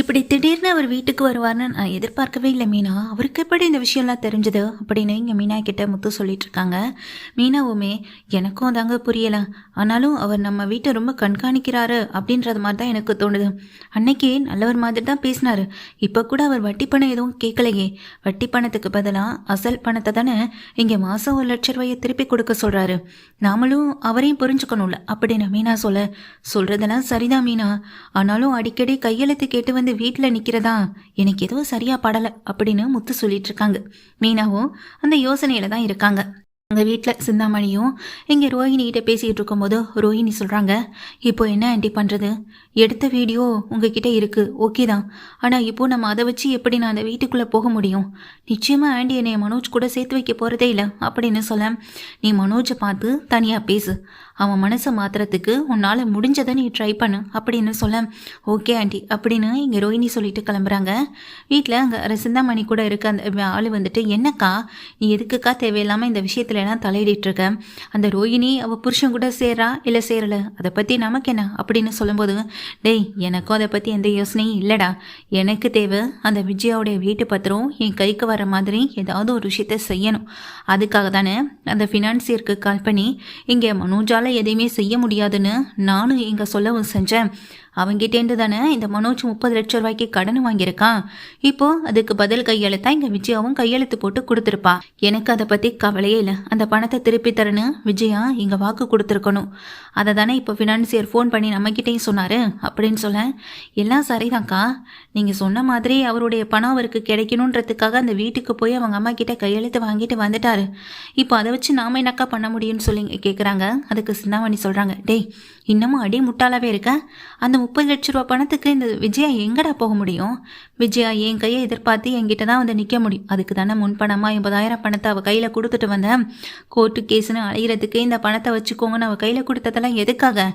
இப்படி திடீர்னு அவர் வீட்டுக்கு வருவார்னு நான் எதிர்பார்க்கவே இல்லை மீனா. அவருக்கு எப்படி இந்த விஷயம்லாம் தெரிஞ்சது அப்படின்னு இங்கே மீனா கிட்ட முத்து சொல்லிட்டு இருக்காங்க. மீனாவுமே எனக்கும் அதாங்க புரியலை. ஆனாலும் அவர் நம்ம வீட்டை ரொம்ப கண்காணிக்கிறாரு அப்படின்றது மாதிரி தான் எனக்கு தோணுது. அன்னைக்கு நல்லவர் மாதிரி தான் பேசினாரு. இப்போ கூட அவர் வட்டி பணம் எதுவும் கேட்கலையே. வட்டி பணத்துக்கு பதிலாக அசல் பணத்தை தானே இங்கே மாதம் ஒரு லட்ச ரூபாயை திருப்பி கொடுக்க சொல்கிறாரு நாமளும் அவரையும் புரிஞ்சுக்கணும்ல அப்படின்னு மீனா சொல்ல. சொல்கிறதெல்லாம் சரிதான் மீனா. ஆனாலும் அடிக்கடி கையெழுத்து கேட்டு வந்து வீட்டில் நிற்கிறதா எனக்கு எதுவும் சரியா படலை அப்படின்னு முத்து சொல்லிட்டு இருக்காங்க மீனாவும் அந்த யோசனையில தான் இருக்காங்க. எங்கள் வீட்டில் சிந்தாமணியும் இங்கே ரோஹிணிகிட்ட பேசிக்கிட்டு இருக்கும்போது ரோஹிணி சொல்கிறாங்க இப்போ என்ன ஆண்டி பண்ணுறது எடுத்த வீடியோ உங்ககிட்ட இருக்குது ஓகே தான். ஆனால் இப்போ நம்ம அதை வச்சு எப்படி நான் அந்த வீட்டுக்குள்ளே போக முடியும்? நிச்சயமாக ஆண்டி என்னை மனோஜ் கூட சேர்த்து வைக்க போகிறதே இல்லை. அப்படின்னு சொல்ல நீ மனோஜை பார்த்து தனியாக பேசு. அவன் மனசை மாத்துறதுக்கு உன்னால் முடிஞ்சதை நீ ட்ரை பண்ணு. அப்படின்னு சொல்ல ஓகே ஆண்டி. அப்படின்னு இங்கே ரோஹிணி சொல்லிட்டு கிளம்புறாங்க. வீட்டில் அங்கே ரசிந்தாமணி கூட இருக்க அந்த ஆள் வந்துட்டு என்னக்கா? நீ எதுக்குக்கா தேவையில்லாமல் இந்த விஷயத்துல எல்லாம் தலையிடிட்டு இருக்க? அந்த ரோஹிணி அவள் புருஷன் கூட சேர்றா இல்லை சேரலை? அதை பற்றி நமக்கு என்ன அப்படின்னு சொல்லும்போது டேய் எனக்கும் அதை பற்றி எந்த யோசனையும் இல்லைடா. எனக்கு தேவை அந்த விஜயாவுடைய வீட்டு பத்திரம் என் கைக்கு வர மாதிரி ஏதாவது ஒரு விஷயத்த செய்யணும். அதுக்காக தானே அந்த ஃபினான்சியருக்கு கால் பண்ணி இங்கே மனோஜால் எதையுமே செய்ய முடியாதுன்னு நானும் இங்கே சொல்லவும் செஞ்சேன். அவங்கிட்டேருந்து தானே இந்த மனோஜ் முப்பது லட்சம் ரூபாய்க்கு கடன் வாங்கியிருக்கான்? இப்போ அதுக்கு பதில் கையெழுத்தா இங்க விஜயாவும் கையெழுத்து போட்டு கொடுத்துருப்பா. எனக்கு அதை பத்தி கவலையே இல்லை. அந்த பணத்தை திருப்பி தரேன்னு விஜயா இங்க வாக்கு கொடுத்துருக்கணும். அதை தானே இப்போ ஃபினான்சியர் ஃபோன் பண்ணி நம்மக்கிட்டேயும் சொன்னாரு? அப்படின்னு சொல்ல எல்லாம் சரிதான்க்கா. நீங்க சொன்ன மாதிரி அவருடைய பணம் அவருக்கு கிடைக்கணுன்றதுக்காக அந்த வீட்டுக்கு போய் அவங்க அம்மா கிட்ட கையெழுத்து வாங்கிட்டு வந்துட்டாரு. இப்போ அதை வச்சு நாம என்னக்கா பண்ண முடியும்னு சொல்லி கேட்குறாங்க அதுக்கு சிந்தாமணி சொல்றாங்க டேய் இன்னமும் அடி முட்டாளாவே இருக்க? அந்த முப்பது லட்ச ரூபா பணத்துக்கு இந்த விஜயா எங்கடா போக முடியும்? விஜயா என் கையை எதிர்பார்த்து என்கிட்ட தான் வந்து நிற்க முடியும். அதுக்கு தானே முன்பணமாக எண்பதாயிரம் பணத்தை அவள் கையில் கொடுத்துட்டு வந்தேன் கோர்ட்டு கேஸுன்னு அலையிறதுக்கு இந்த பணத்தை வச்சுக்கோங்கன்னு அவள் கையில் கொடுத்ததெல்லாம் எதுக்காக?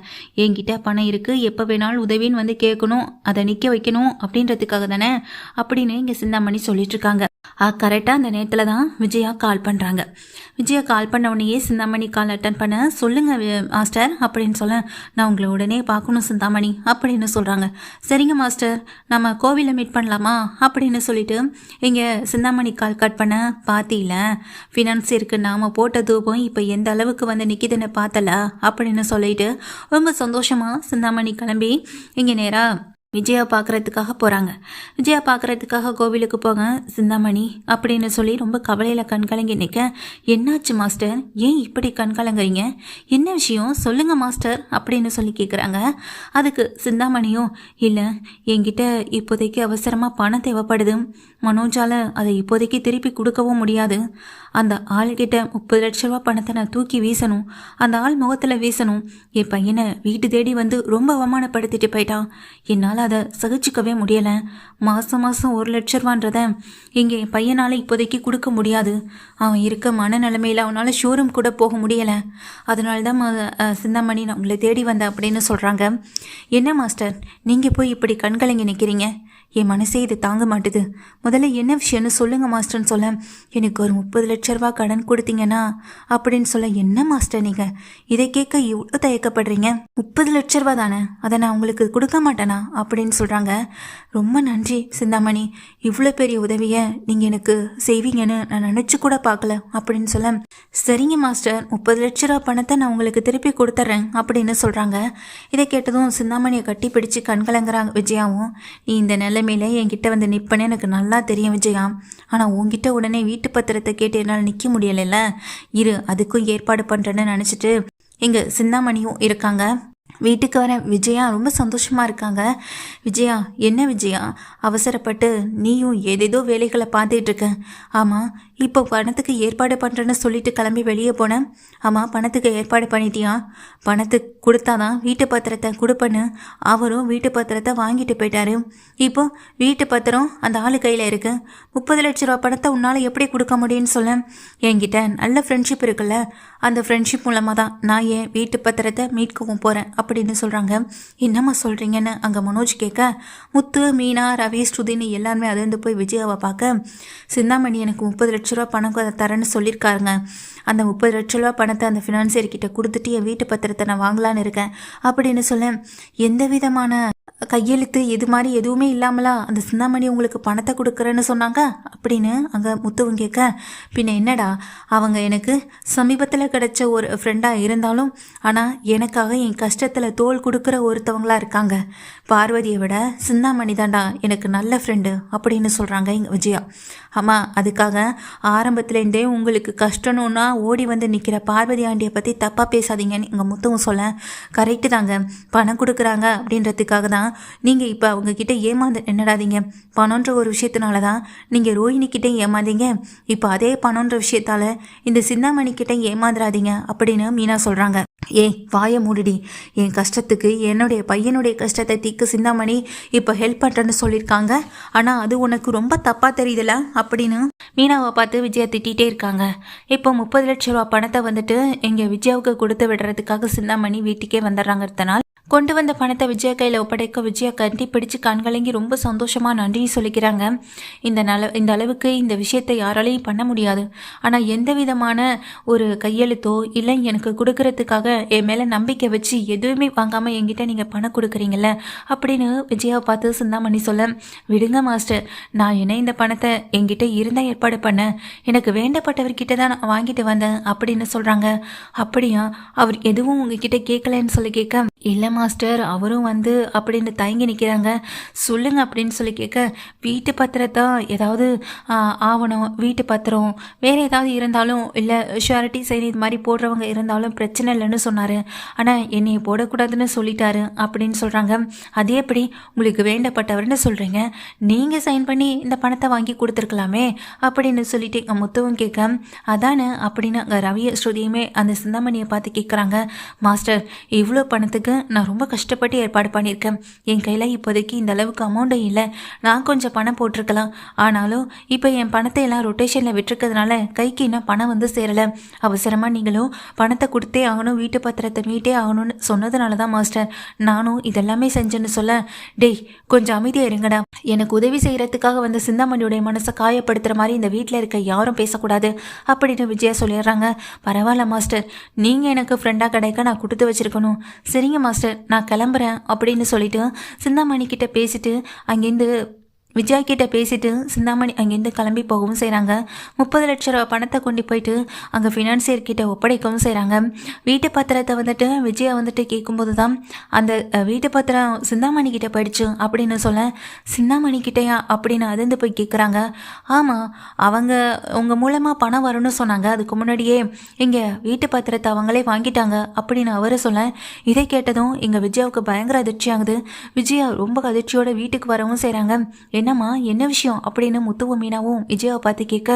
என்கிட்ட பணம் இருக்குது எப்போ வேணாலும் உதவின்னு வந்து கேட்கணும் அதை நிற்க வைக்கணும் அப்படின்றதுக்காக தானே அப்படின்னு இங்கே சிந்தாமணி சொல்லிட்டு இருக்காங்க. கரெக்டாக அந்த நேரத்தில் தான் விஜயா கால் பண்ணுறாங்க விஜயா கால் பண்ண உடனேயே சிந்தாமணி கால் அட்டன் பண்ண சொல்லுங்க மாஸ்டர் அப்படின்னு சொல்ல நான் உங்களை உடனே பார்க்கணும் சிந்தாமணி. அப்படின்னு சொல்கிறாங்க சரிங்க மாஸ்டர். நம்ம கோவிலில் மீட் பண்ணலாமா? அப்படின்னு சொல்லிட்டு இங்கே சிந்தாமணி கால் கட் பண்ண பார்த்தியில ஃபினான்சியருக்கு நாம் போட்ட தூபம் இப்போ எந்த அளவுக்கு வந்து நிற்கிதுன்னு பார்த்தல அப்படின்னு சொல்லிட்டு ரொம்ப சந்தோஷமாக சிந்தாமணி கிளம்பி இங்கே நேராக விஜயா பார்க்கறதுக்காக போகிறாங்க விஜயா பார்க்குறதுக்காக கோவிலுக்கு போங்க சிந்தாமணி அப்படின்னு சொல்லி ரொம்ப கவலையில் கண்கலங்கி நிற்க என்னாச்சு மாஸ்டர்? ஏன் இப்படி கண்கலங்குறீங்க என்ன விஷயம்? சொல்லுங்க மாஸ்டர் அப்படின்னு சொல்லி கேட்குறாங்க அதுக்கு சிந்தாமணியும் இல்லை என்கிட்ட இப்போதைக்கு அவசரமாக பணம் தேவைப்படுது. மனோஜால் அதை இப்போதைக்கு திருப்பி கொடுக்கவும் முடியாது. அந்த ஆள்கிட்ட முப்பது லட்ச ரூபா பணத்தை நான் தூக்கி வீசணும். அந்த ஆள் முகத்தில் வீசணும். என் பையனை வீட்டு தேடி வந்து ரொம்ப அவமானப்படுத்திட்டு போயிட்டான். என்னால் அதை சகிச்சிக்கவே முடியலை. மாதம் மாதம் ஒரு லட்ச ரூபான்றத இங்கே என் பையனால் இப்போதைக்கு கொடுக்க முடியாது. அவன் இருக்க மனநிலைமையில் அவனால் ஷோரூம் கூட போக முடியலை. அதனால தான் சிந்தாமணி நான் உங்களை தேடி வந்தேன் அப்படின்னு சொல்கிறாங்க என்ன மாஸ்டர் நீங்கள் போய் இப்படி கண்கலங்கி நிற்கிறீங்க என் மனசே இது தாங்க மாட்டுது. முதல்ல என்ன விஷயம்னு சொல்லுங்க மாஸ்டர்னு சொல்ல. எனக்கு ஒரு முப்பது லட்ச ரூபா கடன் கொடுத்தீங்கன்னா அப்படின்னு சொல்ல என்ன மாஸ்டர் நீங்க? இதை கேட்க இவ்வளோ தயக்கப்படுறீங்க? முப்பது லட்ச ரூபா தானே? அதை நான் உங்களுக்கு கொடுக்க மாட்டேனா? அப்படின்னு சொல்றாங்க. ரொம்ப நன்றி சிந்தாமணி. இவ்வளோ பெரிய உதவியை நீங்க எனக்கு செய்வீங்கன்னு நான் நினச்சி கூட பார்க்கல அப்படின்னு சொல்ல. சரிங்க மாஸ்டர். முப்பது லட்ச ரூபா பணத்தை நான் உங்களுக்கு திருப்பி கொடுத்துட்றேன் அப்படின்னு சொல்றாங்க. இதை கேட்டதும் சிந்தாமணியை கட்டி பிடிச்சு கண்கலங்குறாங்க விஜயாவும். நீ இந்த நிலைமையில என்கிட்ட வந்து நிற்பேன்னு எனக்கு நல்லா தெரியும் விஜயா. ஆனால் உங்ககிட்ட உடனே வீட்டு பத்திரத்தை கேட்டு என்னால் நிற்க முடியலைல்ல? இரு அதுக்கும் ஏற்பாடு பண்ணுறேன்னு நினச்சிட்டு இங்கே சிந்தாமணியும் இருக்காங்க. வீட்டுக்கு வர விஜயா ரொம்ப சந்தோஷமாக இருக்காங்க. விஜயா என்ன விஜயா? அவசரப்பட்டு நீயும் ஏதேதோ வேலைகளை பார்த்துட்டு இருக்க. ஆமாம் இப்போ பணத்துக்கு ஏற்பாடு பண்ணுறேன்னு சொல்லிட்டு கிளம்பி வெளியே போனேன் ஆமாம் பணத்துக்கு ஏற்பாடு பண்ணிட்டியா? பணத்துக்கு கொடுத்தாதான் வீட்டு பத்திரத்தை கொடுப்பேன்னு அவரும் வீட்டு பத்திரத்தை வாங்கிட்டு போயிட்டாரு. இப்போ வீட்டு பத்திரம் அந்த ஆளு கையில் இருக்கு. முப்பது லட்ச ரூபா பணத்தை உன்னால் எப்படி கொடுக்க முடியும்னு சொல்ல. என்கிட்ட நல்ல ஃப்ரெண்ட்ஷிப் இருக்குல்ல. அந்த ஃப்ரெண்ட்ஷிப் மூலமாக தான் நான் என் வீட்டு பத்திரத்தை மீட்கவும் போகிறேன் அப்படின்னு சொல்கிறாங்க என்னம்மா சொல்கிறீங்கன்னு அங்கே மனோஜ் கேட்க முத்து மீனா ரவி ஸ்ருதின்னு எல்லாருமே அதிர்ந்து போய் விஜயாவை பார்க்க சிந்தாமணி எனக்கு முப்பது லட்சம் லட்ச ரூபா பணம் அதை தரேன்னு சொல்லியிருக்காருங்க அந்த முப்பது லட்ச ரூபா பணத்தை அந்த ஃபினான்சியர்கிட்ட கொடுத்துட்டு என் வீட்டு பத்திரத்தை நான் வாங்கலான்னு இருக்கேன். அப்படின்னு சொல்ல எந்த விதமான கையெழுத்து இது மாதிரி எதுவுமே இல்லாமலா? அந்த சிந்தாமணி உங்களுக்கு பணத்தை கொடுக்குறேன்னு சொன்னாங்க? அப்படின்னு அங்கே முத்துவும் கேட்க பின்ன என்னடா? அவங்க எனக்கு சமீபத்தில் கிடைச்ச ஒரு ஃப்ரெண்டாக இருந்தாலும் ஆனால் எனக்காக என் கஷ்டத்தில் தோல் கொடுக்குற ஒருத்தவங்களா இருக்காங்க. பார்வதியை விட சிந்தாமணி தாண்டா எனக்கு நல்ல ஃப்ரெண்டு அப்படின்னு சொல்கிறாங்க எங்கள் விஜயா. ஆமாம் அதுக்காக ஆரம்பத்துலேருந்தே உங்களுக்கு கஷ்டம்னா ஓடி வந்து நிற்கிற பார்வதி ஆண்டியை பற்றி தப்பாக பேசாதீங்கன்னு எங்கள் முத்துவும் சொல்ல கரெக்டு தாங்க. பணம் கொடுக்குறாங்க அப்படின்றதுக்காக தான் நீங்கள் இப்போ அவங்கக்கிட்ட ஏமாந்து என்னடாதீங்க. பணன்ற ஒரு விஷயத்தினால தான் நீங்கள் ரோஹிணிக்கிட்ட ஏமாந்தீங்க. இப்போ அதே பணன்ற விஷயத்தால இந்த சிந்தாமணிக்கிட்ட ஏமாந்துடாதீங்க அப்படின்னு மீனா சொல்கிறாங்க ஏய் வாய மூடிடி. என் கஷ்டத்துக்கு என்னுடைய பையனுடைய கஷ்டத்தை தீக்கு சிந்தாமணி இப்போ ஹெல்ப் பண்ணுறேன்னு சொல்லியிருக்காங்க ஆனால் அது உனக்கு ரொம்ப தப்பாக தெரியுதுல அப்படின்னு மீனாவை பார்த்து விஜயா திட்டிகிட்டே இருக்காங்க. இப்போ முப்பது லட்ச ரூபா பணத்தை வந்துட்டு எங்கள் விஜயாவுக்கு கொடுத்து விடுறதுக்காக சிந்தாமணி வீட்டுக்கே வந்துடுறாங்கிறதுனால கொண்டு வந்த பணத்தை விஜயா கையில் ஒப்படைக்க விஜயா கண்டி பிடிச்சு கண்கலங்கி ரொம்ப சந்தோஷமாக நன்றி சொல்லிக்கிறாங்க. இந்த நல இந்த அளவுக்கு இந்த விஷயத்தை யாராலையும் பண்ண முடியாது. ஆனால் எந்த விதமான ஒரு கையெழுத்தோ இல்லை எனக்கு கொடுக்கறதுக்காக என் மேலே நம்பிக்கை வச்சு எதுவுமே வாங்காமல் என்கிட்ட நீங்கள் பணம் கொடுக்குறீங்கல்ல? அப்படின்னு விஜயாவை பார்த்து சிந்தாமணி சொல்ல விடுங்க மாஸ்டர். நான் என்ன இந்த பணத்தை என்கிட்ட இருந்தால் ஏற்பாடு பண்ணேன் எனக்கு வேண்டப்பட்டவர்கிட்ட தான் நான் வாங்கிட்டு வந்தேன் அப்படின்னு சொல்கிறாங்க அப்படியா? அவர் எதுவும் உங்ககிட்ட கேட்கலன்னு சொல்லி கேட்க இல்லை மாஸ்டர் அவரும் வந்து அப்படின்னு தயங்கி நிற்கிறாங்க சொல்லுங்க அப்படின்னு சொல்லி கேட்க வீட்டு பத்திரத்தா? ஏதாவது ஆவணம் வீட்டு பத்திரம் வேறு ஏதாவது இருந்தாலும் இல்லை ஷூரிட்டி சைன் இது மாதிரி போடுறவங்க இருந்தாலும் பிரச்சனை இல்லைன்னு சொன்னார். ஆனால் என்னையை போடக்கூடாதுன்னு சொல்லிட்டாரு அப்படின்னு சொல்கிறாங்க அதே எப்படி? உங்களுக்கு வேண்டப்பட்டவர்னு சொல்கிறீங்க நீங்கள் சைன் பண்ணி இந்த பணத்தை வாங்கி கொடுத்துருக்கலாமே அப்படின்னு சொல்லிட்டு எங்கள் முத்துவும் கேட்க அதானே அப்படின்னு அங்கே ரவிய ஸ்ருதியுமே அந்த சிந்தாமணியை பார்த்து கேட்குறாங்க மாஸ்டர் இவ்வளோ பணத்துக்கு நான் ரொம்ப கஷ்டப்பட்டு ஏற்பாடு பண்ணியிருக்கேன். என் கையில் இப்போதைக்கு இந்த அளவுக்கு அமௌண்ட்டும் இல்லை. நான் கொஞ்சம் பணம் போட்டிருக்கலாம். ஆனாலும் இப்போ என் பணத்தை எல்லாம் ரொட்டேஷனில் விட்டுருக்கிறதுனால கைக்கு இன்னும் பணம் வந்து சேரலை. அவசரமாக நீங்களும் பணத்தை கொடுத்தே ஆகணும் வீட்டு பத்திரத்தை மீட்டே ஆகணும்னு சொன்னதுனால தான் மாஸ்டர். நானும் இதெல்லாமே செஞ்சேன்னு சொல்ல டேய் கொஞ்சம் அமைதியாக இருங்கடா. எனக்கு உதவி செய்கிறதுக்காக வந்த சிந்தாமணியுடைய மனசை காயப்படுத்துகிற மாதிரி இந்த வீட்டில் இருக்க யாரும் பேசக்கூடாது அப்படின்னு விஜயா சொல்லிடுறாங்க. பரவாயில்ல மாஸ்டர். நீங்கள் எனக்கு ஃப்ரெண்டாக கிடைக்க நான் கொடுத்து வச்சிருக்கணும். சரிங்க மாஸ்டர். நான் கிளம்புறேன் அப்படின்னு சொல்லிட்டு சிந்தாமணி கிட்ட பேசிட்டு அங்கேருந்து விஜயா கிட்ட பேசிட்டு சிந்தாமணி அங்கேருந்து கிளம்பி போகவும் செய்கிறாங்க முப்பது லட்ச ரூபா பணத்தை கொண்டு போயிட்டு அங்கே ஃபினான்சியர் கிட்ட ஒப்படைக்கவும் செய்கிறாங்க வீட்டு பத்திரத்தை வந்துட்டு விஜயா வந்துட்டு கேட்கும்போது தான் அந்த வீட்டு பத்திரம் சிந்தாமணி கிட்ட போயிடுச்சு அப்படின்னு சொல்ல சிந்தாமணி கிட்டேயா? அப்படின்னு அதிர்ந்து போய் கேட்குறாங்க ஆமாம் அவங்க உங்கள் மூலமாக பணம் வரும்னு சொன்னாங்க. அதுக்கு முன்னாடியே இங்கே வீட்டு பத்திரத்தை அவங்களே வாங்கிட்டாங்க. அப்படின்னு அவரை சொல்ல இதை கேட்டதும் எங்கள் விஜயாவுக்கு பயங்கர அதிர்ச்சி ஆகுது விஜயா ரொம்ப அதிர்ச்சியோட வீட்டுக்கு வரவும் செய்கிறாங்க என்னம்மா என்ன விஷயம்? அப்படின்னு முத்துவும் மீனாவும் விஜயாவை பார்த்து கேட்க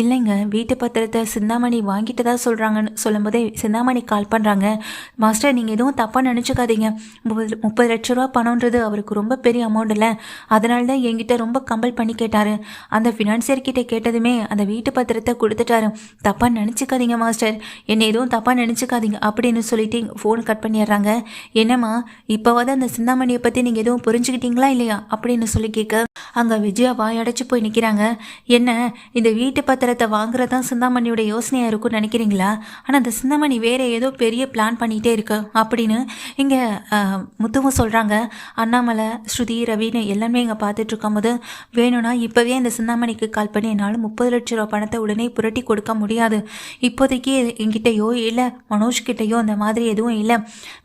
இல்லைங்க வீட்டு பத்திரத்தை சிந்தாமணி வாங்கிட்டு தான் சொல்கிறாங்கன்னு சொல்லும்போதே சிந்தாமணி கால் பண்ணுறாங்க மாஸ்டர் நீங்கள் எதுவும் தப்பாக நினச்சிக்காதீங்க. முப்பது முப்பது லட்ச ரூபா பணம்ன்றது அவருக்கு ரொம்ப பெரிய அமௌண்ட் இல்லை. அதனால தான் என்கிட்ட ரொம்ப கம்பல் பண்ணி கேட்டார். அந்த ஃபினான்சியர் கிட்டே கேட்டதுமே அந்த வீட்டு பத்திரத்தை கொடுத்துட்டாரு. தப்பாக நினச்சிக்காதீங்க மாஸ்டர். என்னை எதுவும் தப்பாக நினச்சிக்காதீங்க அப்படின்னு சொல்லிட்டு ஃபோன் கட் பண்ணிடுறாங்க. என்னம்மா இப்போவாது அந்த சிந்தாமணியை பற்றி நீங்கள் எதுவும் புரிஞ்சுக்கிட்டீங்களா இல்லையா? அப்படின்னு சொல்லி கேட்க அங்கே விஜயா வாயடைச்சு போய் நிற்கிறாங்க என்ன இந்த வீட்டு பத்திரத்தை வாங்குறது தான் சிந்தாமணியோட யோசனையாக இருக்கும்னு நினைக்கிறீங்களா? ஆனால் அந்த சிந்தாமணி வேறு ஏதோ பெரிய பிளான் பண்ணிகிட்டே இருக்கு அப்படின்னு இங்கே முத்துவும் சொல்கிறாங்க அண்ணாமலை ஸ்ருதி ரவின்னு எல்லாமே இங்கே பார்த்துட்டு இருக்கும்போது வேணும்னா இப்போவே அந்த சிந்தாமணிக்கு கால் பண்ணி என்னால் முப்பது லட்ச ரூபா பணத்தை உடனே புரட்டி கொடுக்க முடியாது. இப்போதைக்கு என்கிட்டயோ இல்லை மனோஜ்கிட்டயோ அந்த மாதிரி எதுவும் இல்லை.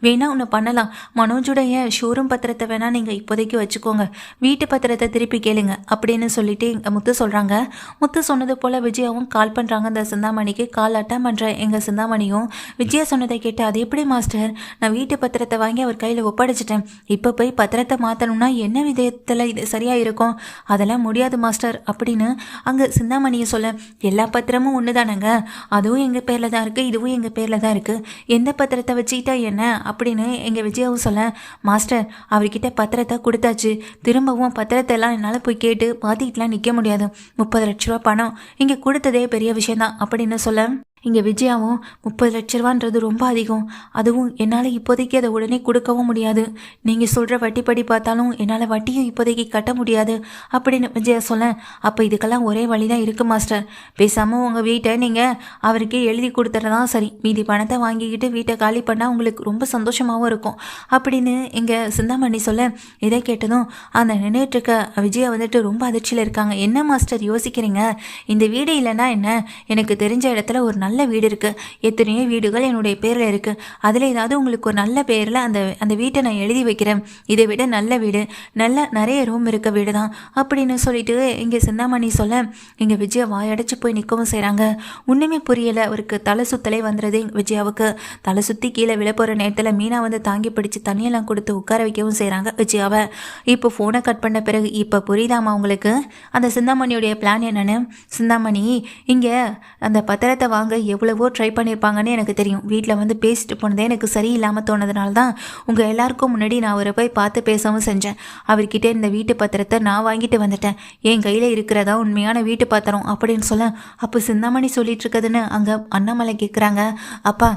வேணால் ஒன்று பண்ணலாம். மனோஜுடைய ஷோரூம் பத்திரத்தை வேணால் நீங்கள் இப்போதைக்கு வச்சுக்கோங்க. வீட்டு பத்திரத்தை திருப்பி கேளுங்க அப்படின்னு சொல்லிட்டு எங்கள் முத்து சொல்கிறாங்க முத்து சொன்னது போல் விஜயாவும் கால் பண்ணுறாங்க அந்த சிந்தாமணிக்கு கால் அட்டன் பண்ணுற எங்கள் சிந்தாமணியும் விஜயா சொன்னதை கேட்டு அது எப்படி மாஸ்டர்? நான் வீட்டு பத்திரத்தை வாங்கி அவர் கையில் ஒப்படைச்சிட்டேன். இப்போ போய் பத்திரத்தை மாற்றணும்னா என்ன விதத்தில் இது சரியாக இருக்கும்? அதெல்லாம் முடியாது மாஸ்டர் அப்படின்னு அங்கே சிந்தாமணியை சொல்ல எல்லா பத்திரமும் ஒன்று தானேங்க அதுவும் எங்கள் பேரில் தான் இருக்குது இதுவும் எங்கள் பேரில் தான் இருக்குது எந்த பத்திரத்தை வச்சுக்கிட்டா என்ன? அப்படின்னு எங்கள் விஜயாவும் சொல்ல மாஸ்டர் அவர்கிட்ட பத்திரத்தை கொடுத்தாச்சு. திரும்பவும் பத்திரத்தை எல்லாம் என்னால் போய் கேட்டு மாற்றிக்கிட்டுலாம் நிற்க முடியாது. முப்பது லட்ச ரூபா பணம் இங்கே கொடுத்ததே பெரிய விஷயம்தான். அப்படின்னு சொல்ல? இங்கே விஜயாவும் முப்பது லட்ச ரூபான்றது ரொம்ப அதிகம். அதுவும் என்னால் இப்போதைக்கு அதை உடனே கொடுக்கவும் முடியாது. நீங்கள் சொல்கிற வட்டிப்படி பார்த்தாலும் என்னால் வட்டியும் இப்போதைக்கு கட்ட முடியாது. அப்படின்னு விஜயா சொல்ல அப்போ இதுக்கெல்லாம் ஒரே வழி தான் இருக்குது மாஸ்டர். பேசாமல் உங்கள் வீட்டை நீங்கள் அவருக்கே எழுதி கொடுத்துறதா சரி. மீதி பணத்தை வாங்கிக்கிட்டு வீட்டை காலி பண்ணால் உங்களுக்கு ரொம்ப சந்தோஷமாகவும் இருக்கும். அப்படின்னு இங்கே சிந்தாமணி சொல்ல இதை கேட்டதும் அந்த நின்றுட்டுருக்க விஜயா வந்துட்டு ரொம்ப அதிர்ச்சியில் இருக்காங்க. என்ன மாஸ்டர் யோசிக்கிறீங்க? இந்த வீடு இல்லைன்னா என்ன? எனக்கு தெரிஞ்ச இடத்துல ஒரு நல்ல நல்ல வீடு இருக்குது எத்தனையோ வீடுகள் என்னுடைய பேரில் இருக்குது அதில் ஏதாவது உங்களுக்கு ஒரு நல்ல பேரில் அந்த அந்த வீட்டை நான் எழுதி வைக்கிறேன். இதை விட நல்ல வீடு. நல்ல நிறைய ரூம் இருக்க வீடு தான் அப்படின்னு சொல்லிட்டு இங்கே சிந்தாமணி சொல்ல இங்கே விஜயா வாயடைச்சு போய் நிற்கவும் செய்கிறாங்க ஒன்றுமே புரியலை. அவருக்கு தலை சுத்தலே வந்துடுது விஜயாவுக்கு. தலை சுற்றி கீழே விழ போகிற நேரத்தில் மீனா வந்து தாங்கி பிடிச்சி தண்ணியெல்லாம் கொடுத்து உட்கார வைக்கவும் செய்கிறாங்க விஜயாவை. இப்போ ஃபோனை கட் பண்ண பிறகு இப்போ புரியுதாமா உங்களுக்கு? அந்த சிந்தாமணியுடைய பிளான் என்னென்னு? சிந்தாமணி இங்கே அந்த பத்திரத்தை வாங்க எவ்வளவோ ட்ரை பண்ணியிருப்பாங்கன்னு எனக்கு தெரியும். வீட்டில் வந்து பேசிட்டு போனதே எனக்கு சரியில்லாமல் தோணதுனால தான் உங்கள் எல்லாருக்கும் முன்னாடி நான் அவரை போய் பார்த்து பேசவும் செஞ்சேன். அவர்கிட்ட இந்த வீட்டு பத்திரத்தை நான் வாங்கிட்டு வந்துட்டேன். என் கையில் இருக்கிறதா உண்மையான வீட்டு பத்திரம் அப்படின்னு சொல்ல அப்போ சிந்தாமணி சொல்லிட்டு இருக்குதுன்னு அங்கே அண்ணாமலை கேட்குறாங்க அப்பா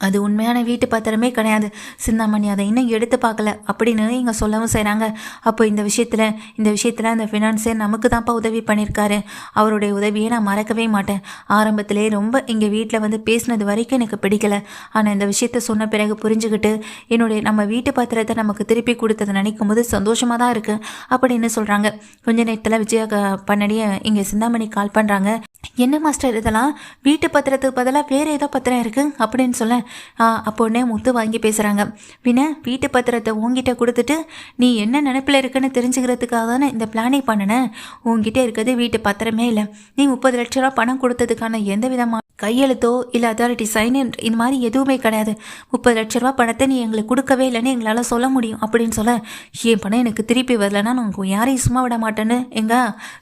அது உண்மையான வீட்டு பத்திரமே கிடையாது. சிந்தாமணி அதை இன்னும் எடுத்து பார்க்கல. அப்படின்னு இங்கே சொல்லவும் செய்கிறாங்க அப்போ இந்த விஷயத்தில் இந்த விஷயத்தில் அந்த ஃபினான்ஸே நமக்கு தான்ப்பா உதவி பண்ணியிருக்காரு அவருடைய உதவியை நான் மறக்கவே மாட்டேன். ஆரம்பத்திலே ரொம்ப இங்கே வீட்டில் வந்து பேசினது வரைக்கும் எனக்கு பிடிக்கல. ஆனால் இந்த விஷயத்த சொன்ன பிறகு புரிஞ்சுக்கிட்டு என்னுடைய நம்ம வீட்டு பத்திரத்தை நமக்கு திருப்பி கொடுத்ததை நினைக்கும் போது சந்தோஷமாக தான் இருக்குது அப்படின்னு சொல்கிறாங்க கொஞ்ச நேரத்தில் விஜயா க- பண்ணடியே இங்கே சிந்தாமணி கால் பண்ணுறாங்க என்ன மாஸ்டர் இதெல்லாம்? வீட்டு பத்திரத்துக்கு பதிலாக வேறு ஏதோ பத்திரம் இருக்குது அப்படின்னு சொல்ல ஆ, அப்போ உடனே முத்து வாங்கி பேசுகிறாங்க பின்ன வீட்டு பத்திரத்தை உங்ககிட்ட கொடுத்துட்டு நீ என்ன நினப்பில் இருக்குன்னு தெரிஞ்சுக்கிறதுக்காக தானே இந்த பிளானே பண்ணினேன் உங்ககிட்ட இருக்கிறது வீட்டு பத்திரமே இல்லை. நீ முப்பது லட்ச ரூபா பணம் கொடுத்ததுக்கான எந்த விதமான கையெழுத்தோ இல்லை அத்தாரிட்டி சைன் இந்த மாதிரி எதுவுமே கிடையாது. முப்பது லட்ச ரூபா பணத்தை நீ எங்களுக்கு கொடுக்கவே இல்லைன்னு எங்களால் சொல்ல முடியும் அப்படின்னு சொல்ல என் பணம் எனக்கு திருப்பி வரலன்னா நான் உங்கள் யாரையும் சும்மா விட மாட்டேன்னு எங்க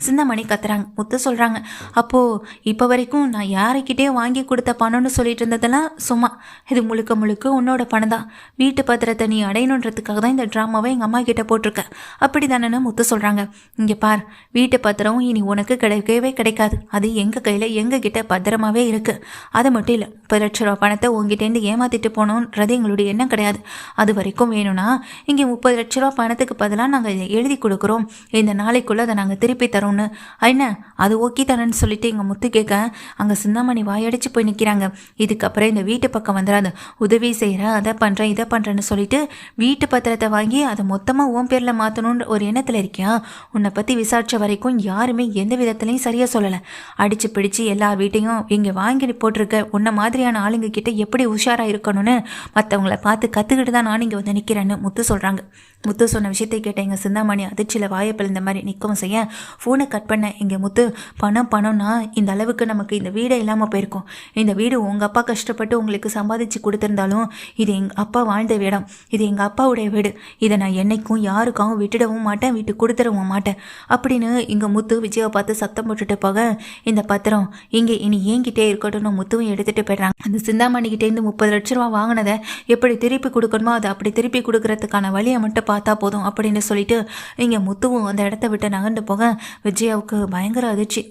சிந்தமணி கத்துறாங்க முத்து சொல்கிறாங்க அப்போது இப்போ வரைக்கும் நான் யாரைக்கிட்டே வாங்கி கொடுத்த பணம்னு சொல்லிட்டு இருந்ததெல்லாம் சும்மா. இது முழுக்க முழுக்க உன்னோட பணம் தான். வீட்டு பத்திரத்தை நீ அடையணுன்றதுக்காக தான் இந்த ட்ராமாவை எங்கள் அம்மா கிட்டே போட்டிருக்கேன் அப்படி தானேன்னு முத்து சொல்கிறாங்க இங்கே பார் வீட்டு பத்திரம் இனி உனக்கு கிடைக்கவே கிடைக்காது. அது எங்கள் கையில் எங்கள் கிட்ட பத்திரமாவே இருக்குது அது மட்டும் இல்லை முப்பது லட்ச ரூபா பணத்தை உங்ககிட்டேருந்து ஏமாத்திட்டு போகணுன்றது எங்களுடைய எண்ணம் கிடையாது. அது வரைக்கும் வேணும்னா இங்கே முப்பது லட்ச ரூபா பணத்துக்கு பதிலாக நாங்கள் இதை எழுதி கொடுக்குறோம். இந்த நாளைக்குள்ளே அதை நாங்கள் திருப்பி தரோம்னு. என்ன? அது ஓகே தரேன்னு சொல்லிட்டு எங்கள் முத்து கேட்க அங்கே சிந்தாமணி வாயடிச்சு போய் நிற்கிறாங்க இதுக்கப்புறம் இந்த வீட்டு பக்கம் வந்துடாது. உதவி செய்கிறேன் அதை பண்ணுறேன் இதை பண்ணுறேன்னு சொல்லிட்டு வீட்டு பத்திரத்தை வாங்கி அதை மொத்தமாக ஓம் பேரில் மாற்றணுன்ற ஒரு எண்ணத்தில் இருக்கியா? உன்னை பற்றி விசாரித்த வரைக்கும் யாருமே எந்த விதத்துலையும் சரியாக சொல்லலை. அடித்து பிடிச்சு எல்லா வீட்டையும் இங்கே வாங்கி போட்டிருக்க. உன்ன மாதிரியான ஆளுங்க கிட்ட எப்படி உஷாராக இருக்கணும்னு மற்றவங்கள பார்த்து கற்றுக்கிட்டு தான் நான் இங்கே வந்து நிற்கிறேன்னு முத்து சொல்கிறாங்க முத்து சொன்ன விஷயத்தை கேட்ட எங்கள் சிந்தாமணி அதிர்ச்சியில் வாயப்பில் இந்த மாதிரி நிற்கவும் செய்ய ஃபோனை கட் பண்ண இங்கே முத்து பணம் பணம்னா இந்த அளவுக்கு நமக்கு இந்த வீடே இல்லாமல் போயிருக்கோம். இந்த வீடு உங்கள் அப்பா கஷ்டப்பட்டு உங்களுக்கு சம்பாதிச்சு கொடுத்துருந்தாலும் இது எங்கள் அப்பா வாழ்ந்த இடம் இது எங்கள் அப்பாவுடைய வீடு. இதை நான் என்னைக்கும் யாருக்காகவும் விட்டுடவும் மாட்டேன் விட்டு கொடுத்துடவும் மாட்டேன். அப்படின்னு இங்கே முத்து விஜயை பார்த்து சத்தம் போட்டுட்டு போக இந்த பத்திரம் இங்கே இனி ஏங்கிட்டே இருக்கட்டும்னு முத்துவும் எடுத்துகிட்டு போயிடுறாங்க. அந்த சிந்தாமணிக்கிட்டேருந்து முப்பது லட்ச ரூபா வாங்கினதை எப்படி திருப்பி கொடுக்கணுமோ அதை அப்படி திருப்பி கொடுக்கறதுக்கான வழியை மட்டும் பார்த்தா போதும் அப்படின்னு சொல்லிட்டு இங்கே முத்துவும் அந்த இடத்த விட்டு நகர்ந்து போக விஜயாவுக்கு பயங்கர அதிர்ச்சி.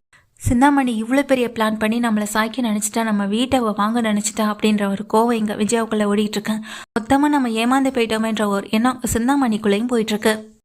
சிந்தாமணி இவ்வளோ பெரிய பிளான் பண்ணி நம்மளை சாய்க்க நினச்சிட்டா நம்ம வீட்டை வாங்க நினச்சிட்டா அப்படின்ற ஒரு கோவம் இங்கே விஜயாவுக்குள்ளே ஓடிட்டுருக்கேன் மொத்தமாக நம்ம ஏமாந்து போயிட்டோமேன்ற ஒரு எண்ணம் சிந்தாமணிக்குள்ளேயும் போயிட்டுருக்கு